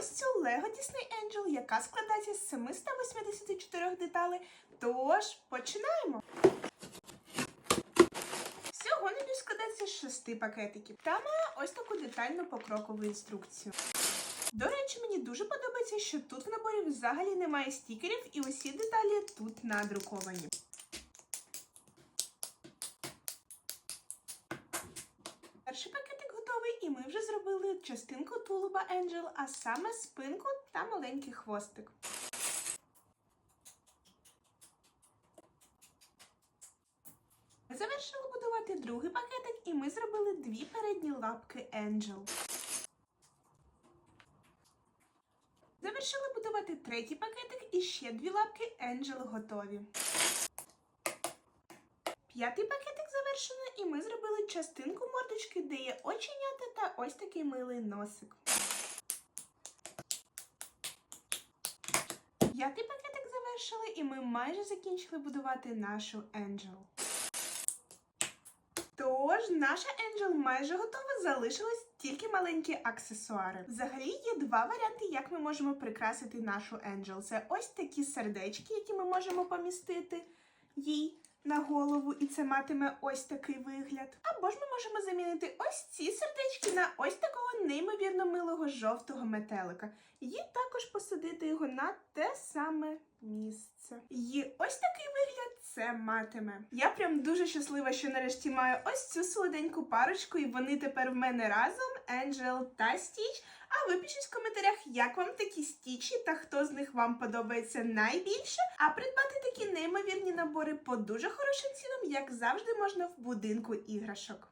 ось цю Lego Disney Angel, яка складається з 784 деталей. Тож починаємо. Всього набір складається з шести пакетиків та має ось таку детальну покрокову інструкцію. До речі, мені дуже подобається, що тут в наборі взагалі немає стікерів, і усі деталі тут надруковані. Перший готовий, і ми вже зробили частинку тулуба Angel, а саме спинку та маленький хвостик. Завершили будувати другий пакетик, і ми зробили дві передні лапки Angel. Завершили будувати третій пакетик і ще дві лапки Angel готові. П'ятий пакетик завершено, і ми зробили частинку мордочки, де є оченята та ось такий милий носик. П'ятий пакетик завершили, і ми майже закінчили будувати нашу Angel. Тож, наша Angel майже готова, залишились тільки маленькі аксесуари. Взагалі є два варіанти, як ми можемо прикрасити нашу Angel. Це ось такі сердечки, які ми можемо помістити їй на голову, і це матиме ось такий вигляд. Або ж ми можемо замінити ось ці сердечки на ось такого неймовірно милого жовтого метелика. І також посадити його на те саме місце. І ось такий вигляд це матиме. Я прям дуже щаслива, що нарешті маю ось цю солоденьку парочку, і вони тепер в мене разом Енджел та Стіч. А ви пишіть в коментарях, як вам такі стічі та хто з них вам подобається найбільше. А придбати такі неймовірні набори по дуже хорошим цінам, як завжди, можна в будинку іграшок.